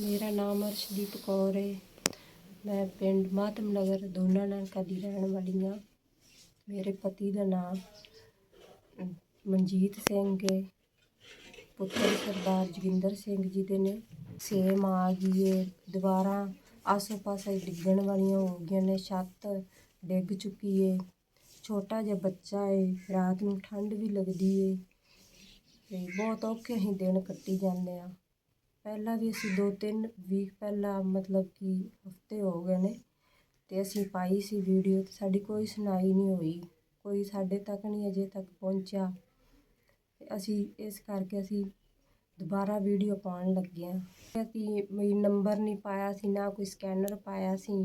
ਮੇਰਾ ਨਾਮ ਅਰਸ਼ਦੀਪ ਕੌਰ ਹੈ ਮੈਂ ਪਿੰਡ ਮਾਤਮ ਨਗਰ, ਦੋਨਾ ਨਾਨਕਾ ਦੀ ਰਹਿਣ ਵਾਲੀ ਹਾਂ। ਮੇਰੇ ਪਤੀ ਦਾ ਨਾਮ ਮਨਜੀਤ ਸਿੰਘ ਹੈ ਪੁੱਤਰ ਸਰਦਾਰ ਜੋਗਿੰਦਰ ਸਿੰਘ ਜੀ ਦੇ ਨੇ। ਸੇਮ ਆ ਗਈ ਏ। ਦੀਵਾਰਾਂ ਆਸੋ ਪਾਸੇ ਡਿੱਗਣ ਵਾਲੀਆਂ ਹੋ ਗਈਆਂ ਨੇ। ਛੱਤ ਡਿੱਗ ਚੁੱਕੀ ਏ। ਛੋਟਾ ਜਿਹਾ ਬੱਚਾ ਏ। ਰਾਤ ਨੂੰ ਠੰਡ ਵੀ ਲੱਗਦੀ ਏ। ਤੇ ਬਹੁਤ ਔਖੇ ਅਸੀਂ ਦਿਨ ਕੱਟੀ ਜਾਂਦੇ ਆ ਪਹਿਲਾਂ ਵੀ ਅਸੀਂ ਦੋ ਤਿੰਨ ਵੀਕ ਪਹਿਲਾਂ ਮਤਲਬ ਕਿ ਹਫ਼ਤੇ ਹੋ ਗਏ ਨੇ ਅਤੇ ਅਸੀਂ ਪਾਈ ਸੀ ਵੀਡੀਓ ਅਤੇ ਸਾਡੀ ਕੋਈ ਸੁਣਾਈ ਨਹੀਂ ਹੋਈ, ਕੋਈ ਸਾਡੇ ਤੱਕ ਨਹੀਂ ਅਜੇ ਤੱਕ ਪਹੁੰਚਿਆ। ਅਸੀਂ ਇਸ ਕਰਕੇ ਅਸੀਂ ਦੁਬਾਰਾ ਵੀਡੀਓ ਪਾਉਣ ਲੱਗੇ ਹਾਂ। ਕਿ ਵੀ ਨੰਬਰ ਨਹੀਂ ਪਾਇਆ ਸੀ, ਨਾ ਕੋਈ ਸਕੈਨਰ ਪਾਇਆ ਸੀ।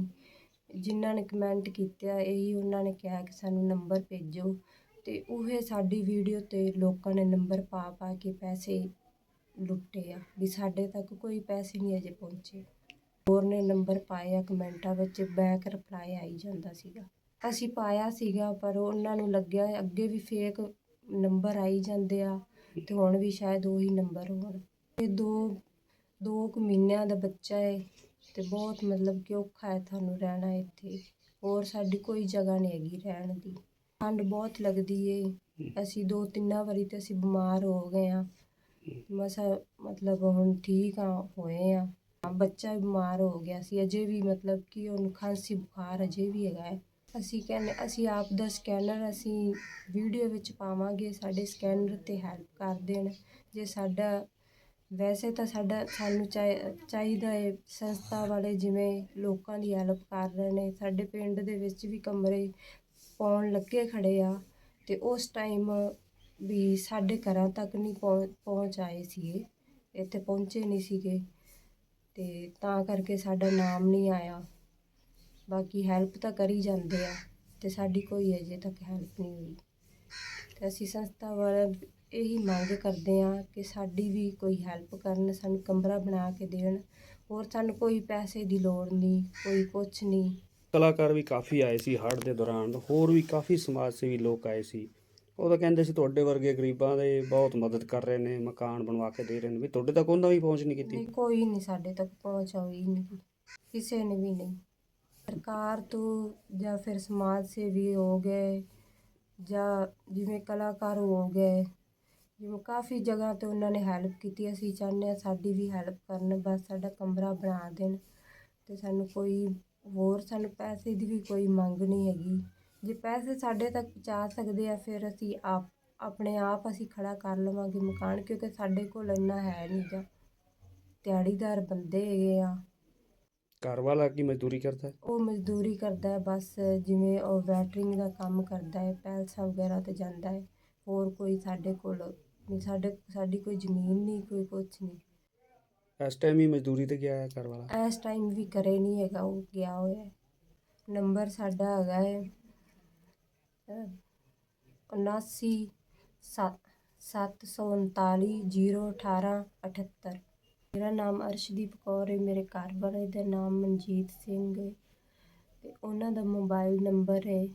ਜਿਨ੍ਹਾਂ ਨੇ ਕਮੈਂਟ ਕੀਤਾ ਇਹੀ ਉਹਨਾਂ ਨੇ ਕਿਹਾ ਕਿ ਸਾਨੂੰ ਨੰਬਰ ਭੇਜੋ ਅਤੇ ਉਹ ਸਾਡੀ ਵੀਡੀਓ ਤੇ ਲੋਕਾਂ ਨੇ ਨੰਬਰ ਪਾ ਪਾ ਕੇ ਪੈਸੇ ਲੁੱਟੇ ਆ, ਵੀ ਸਾਡੇ ਤੱਕ ਕੋਈ ਪੈਸੇ ਨਹੀਂ ਅਜੇ ਪਹੁੰਚੇ। ਹੋਰ ਨੇ ਨੰਬਰ ਪਾਏ ਆ ਕਮੈਂਟਾਂ ਵਿੱਚ, ਬੈਕ ਰਿਪਲਾਈ ਆਈ ਜਾਂਦਾ ਸੀਗਾ। ਅਸੀਂ ਪਾਇਆ ਸੀਗਾ, ਪਰ ਉਹਨਾਂ ਨੂੰ ਲੱਗਿਆ ਅੱਗੇ ਵੀ ਫੇਕ ਨੰਬਰ ਆਈ ਜਾਂਦੇ ਆ, ਤੇ ਹੁਣ ਵੀ ਸ਼ਾਇਦ ਉਹੀ ਨੰਬਰ ਹੋਣ। ਇਹ ਦੋ ਦੋ ਕੁ ਮਹੀਨਿਆਂ ਦਾ ਬੱਚਾ ਹੈ ਤੇ ਬਹੁਤ ਮਤਲਬ ਕਿ ਔਖਾ ਹੈ ਤੁਹਾਨੂੰ ਰਹਿਣਾ ਇੱਥੇ। ਹੋਰ ਸਾਡੀ ਕੋਈ ਜਗ੍ਹਾ ਨਹੀਂ ਹੈਗੀ ਰਹਿਣ ਦੀ। ਠੰਡ ਬਹੁਤ ਲੱਗਦੀ ਏ। ਅਸੀਂ ਦੋ ਤਿੰਨਾਂ ਵਾਰੀ ਤੇ ਅਸੀਂ ਬਿਮਾਰ ਹੋ ਗਏ ਆ। ਮਸਾ, ਮਤਲਬ ਹੁਣ ਠੀਕ ਆ, ਹੋਏ ਆ। ਬੱਚਾ ਬਿਮਾਰ ਹੋ ਗਿਆ ਸੀ, ਅਜੇ ਵੀ ਮਤਲਬ ਕਿ ਉਹਨੂੰ ਖਾਂਸੀ ਬੁਖਾਰ ਅਜੇ ਵੀ ਹੈਗਾ ਹੈ। ਅਸੀਂ ਕਹਿੰਦੇ, ਅਸੀਂ ਆਪ ਦਾ ਸਕੈਨਰ ਅਸੀਂ ਵੀਡੀਓ ਵਿੱਚ ਪਾਵਾਂਗੇ, ਸਾਡੇ ਸਕੈਨਰ ਤੇ ਹੈਲਪ ਕਰ ਦੇਣ। ਜੇ ਸਾਡਾ, ਵੈਸੇ ਤਾਂ ਸਾਡਾ, ਸਾਨੂੰ ਚਾਹੀ- ਚਾਹੀਦਾ ਹੈ ਸੰਸਥਾ ਵਾਲੇ ਜਿਵੇਂ ਲੋਕਾਂ ਦੀ ਹੈਲਪ ਕਰ ਰਹੇ ਨੇ। ਸਾਡੇ ਪਿੰਡ ਦੇ ਵਿੱਚ ਵੀ ਕਮਰੇ ਪਾਉਣ ਲੱਗੇ ਖੜੇ ਆ, ਤੇ ਉਸ ਟਾਈਮ ਵੀ ਸਾਡੇ ਘਰਾਂ ਤੱਕ ਨਹੀਂ ਪਹੁੰ- ਪਹੁੰਚ ਆਏ ਸੀਗੇ, ਇੱਥੇ ਪਹੁੰਚੇ ਨਹੀਂ ਸੀਗੇ। ਅਤੇ ਤਾਂ ਕਰਕੇ ਸਾਡਾ ਨਾਮ ਨਹੀਂ ਆਇਆ। ਬਾਕੀ ਹੈਲਪ ਤਾਂ ਕਰੀ ਜਾਂਦੇ ਆ ਅਤੇ ਸਾਡੀ ਕੋਈ ਅਜੇ ਤੱਕ ਹੈਲਪ ਨਹੀਂ ਹੋਈ। ਅਤੇ ਅਸੀਂ ਸੰਸਥਾ ਵਾਲਿਆਂ ਇਹੀ ਮੰਗ ਕਰਦੇ ਆ ਕਿ ਸਾਡੀ ਵੀ ਕੋਈ ਹੈਲਪ ਕਰਨ, ਸਾਨੂੰ ਕਮਰਾ ਬਣਾ ਕੇ ਦੇਣ। ਹੋਰ ਸਾਨੂੰ ਕੋਈ ਪੈਸੇ ਦੀ ਲੋੜ ਨਹੀਂ, ਕੋਈ ਕੁਛ ਨਹੀਂ। ਕਲਾਕਾਰ ਵੀ ਕਾਫੀ ਆਏ ਸੀ ਹੜ੍ਹ ਦੇ ਦੌਰਾਨ, ਹੋਰ ਵੀ ਕਾਫੀ ਸਮਾਜ ਸੇਵੀ ਲੋਕ ਆਏ ਸੀ। ਉਹ ਤਾਂ ਕਹਿੰਦੇ ਸੀ ਤੁਹਾਡੇ ਵਰਗੇ ਗਰੀਬਾਂ ਦੇ ਬਹੁਤ ਮਦਦ ਕਰ ਰਹੇ ਨੇ, ਮਕਾਨ ਬਣਵਾ ਕੇ ਦੇ ਰਹੇ ਨੇ। ਵੀ ਤੁਹਾਡੇ ਤੱਕ ਉਹਨਾਂ ਵੀ ਪਹੁੰਚ ਨਹੀਂ ਕੀਤੀ। ਨਹੀਂ, ਕੋਈ ਨਹੀਂ ਸਾਡੇ ਤੱਕ ਪਹੁੰਚ ਹੋਈ ਨਹੀਂ। ਕਿਸੇ ਨੇ ਵੀ ਨਹੀਂ। ਸਰਕਾਰ ਤੋਂ ਜਾਂ ਫਿਰ ਸਮਾਜ ਸੇਵੀ ਹੋ ਗਏ, ਜਾਂ ਜਿਵੇਂ ਕਲਾਕਾਰ ਹੋ ਗਏ, ਜਿਵੇਂ ਕਾਫੀ ਜਗ੍ਹਾ ਤੇ ਉਹਨਾਂ ਨੇ ਹੈਲਪ ਕੀਤੀ। ਅਸੀਂ ਚਾਹੁੰਦੇ ਹਾਂ ਸਾਡੀ ਵੀ ਹੈਲਪ ਕਰਨ, ਬਸ ਸਾਡਾ ਕਮਰਾ ਬਣਾ ਦੇਣ। ਤੇ ਸਾਨੂੰ ਕੋਈ ਹੋਰ ਸਾਨੂੰ ਪੈਸੇ ਦੀ ਵੀ ਕੋਈ ਮੰਗ ਨਹੀਂ ਹੈਗੀ। ਜੇ ਪੈਸੇ ਸਾਡੇ ਤੱਕ ਪਹੁੰਚਾ ਸਕਦੇ ਆ ਫਿਰ ਅਸੀਂ ਆਪ ਆਪਣੇ ਆਪ ਅਸੀਂ ਖੜਾ ਕਰ ਲਵਾਂਗੇ ਮਕਾਨ ਕਿਉਂਕਿ ਸਾਡੇ ਕੋਲ ਇੰਨਾ ਹੈ ਨਹੀਂ ਗਾ। ਦਿਹਾੜੀਦਾਰ ਬੰਦੇ ਹੈਗੇ ਆ। ਘਰ ਵਾਲਾ ਕੀ ਮਜ਼ਦੂਰੀ ਕਰਦਾ? ਹੈ ਉਹ ਮਜ਼ਦੂਰੀ ਕਰਦਾ ਹੈ ਬਸ ਜਿਵੇਂ ਉਹ ਵੈਟਰਿੰਗ ਦਾ ਕੰਮ ਕਰਦਾ ਹੈ ਪੈਲਸਾਂ ਵਗੈਰਾ ਤੇ ਜਾਂਦਾ ਹੈ। ਹੋਰ ਕੋਈ ਸਾਡੇ ਕੋਲ ਨਹੀਂ ਸਾਡੇ ਸਾਡੀ ਕੋਈ ਜ਼ਮੀਨ ਨਹੀਂ ਕੋਈ ਕੁਛ ਨਹੀਂ। ਇਸ ਟਾਈਮ ਹੀ ਮਜ਼ਦੂਰੀ ਤੇ ਗਿਆ ਹੈ ਘਰ ਵਾਲਾ? ਇਸ ਟਾਈਮ ਵੀ ਕਰੇ ਨਹੀਂ ਹੈਗਾ ਉਹ ਗਿਆ ਹੋਇਆ ਹੈ। ਨੰਬਰ ਸਾਡਾ ਹੈਗਾ ਹੈ। ਉਨਾਸੀ ਸੱਤ ਸੱਤ ਸੌ ਉਨਤਾਲੀ ਜੀਰੋ ਅਠਾਰਾਂ, ਅਠੱਤਰ। ਮੇਰਾ ਨਾਮ ਅਰਸ਼ਦੀਪ ਕੌਰ ਹੈ ਮੇਰੇ ਘਰ ਵਾਲੇ ਦਾ ਨਾਮ ਮਨਜੀਤ ਸਿੰਘ ਹੈ ਅਤੇ ਉਹਨਾਂ ਦਾ ਮੋਬਾਈਲ ਨੰਬਰ ਹੈ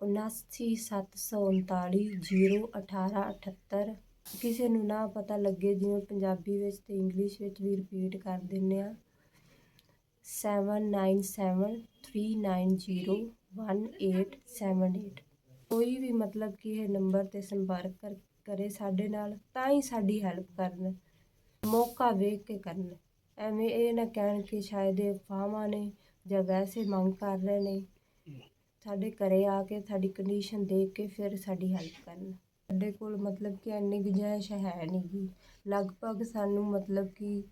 ਉਨਾਸੀ ਸੱਤ ਸੌ ਉਨਤਾਲੀ ਜੀਰੋ ਅਠਾਰਾਂ, ਅਠੱਤਰ। ਕਿਸੇ ਨੂੰ ਨਾ ਪਤਾ ਲੱਗੇ ਜਿਵੇਂ ਪੰਜਾਬੀ ਵਿੱਚ ਅਤੇ ਇੰਗਲਿਸ਼ ਵਿੱਚ ਵੀ ਰਿਪੀਟ ਕਰ ਦਿੰਦੇ ਹਾਂ seven nine seven three nine zero one eight seven eight ਕੋਈ ਵੀ ਮਤਲਬ ਕਿ ਇਹ ਨੰਬਰ ਤੇ ਸੰਪਰਕ ਕਰ, ਕਰੇ ਸਾਡੇ ਨਾਲ, ਤਾਂ ਹੀ ਸਾਡੀ ਹੈਲਪ ਕਰਨ। ਮੌਕਾ ਵੇਖ ਕੇ ਕਰਨ। ਐਵੇਂ ਇਹ ਨਾ ਕਹਿਣ ਕਿ ਸ਼ਾਇਦ ਇਹ ਫਾਹਾਂ ਨੇ ਜਾਂ ਵੈਸੇ ਮੰਗ ਕਰ ਰਹੇ ਨੇ। ਸਾਡੇ ਘਰੇ ਆ ਕੇ, ਸਾਡੀ ਕੰਡੀਸ਼ਨ ਦੇਖ ਕੇ ਫਿਰ ਸਾਡੀ ਹੈਲਪ ਕਰਨ। ਸਾਡੇ ਕੋਲ ਮਤਲਬ ਕਿ ਇੰਨੀ ਗੁੰਜਾਇਸ਼ ਹੈ ਨਹੀਂ ਗੀ। ਲਗਭਗ ਸਾਨੂੰ ਮਤਲਬ ਕਿ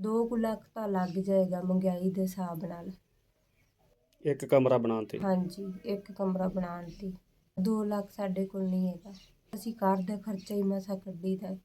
2 ਲੱਖ ਤਾਂ ਲੱਗ ਜਾਏਗਾ ਮਹਿੰਗਾਈ ਦੇ ਹਿਸਾਬ ਨਾਲ। ਇੱਕ ਕਮਰਾ ਬਣਾਉਣ ਤੇ। ਹਾਂਜੀ, ਇੱਕ ਕਮਰਾ ਬਣਾਉਣ ਤੇ 2 ਲੱਖ ਸਾਡੇ ਕੋਲ ਨਹੀਂ ਹੈਗਾ। ਅਸੀਂ ਘਰ ਦਾ ਖਰਚਾ ਹੀ ਮਸਾ ਕੱਢੀਦਾ ਹੈ।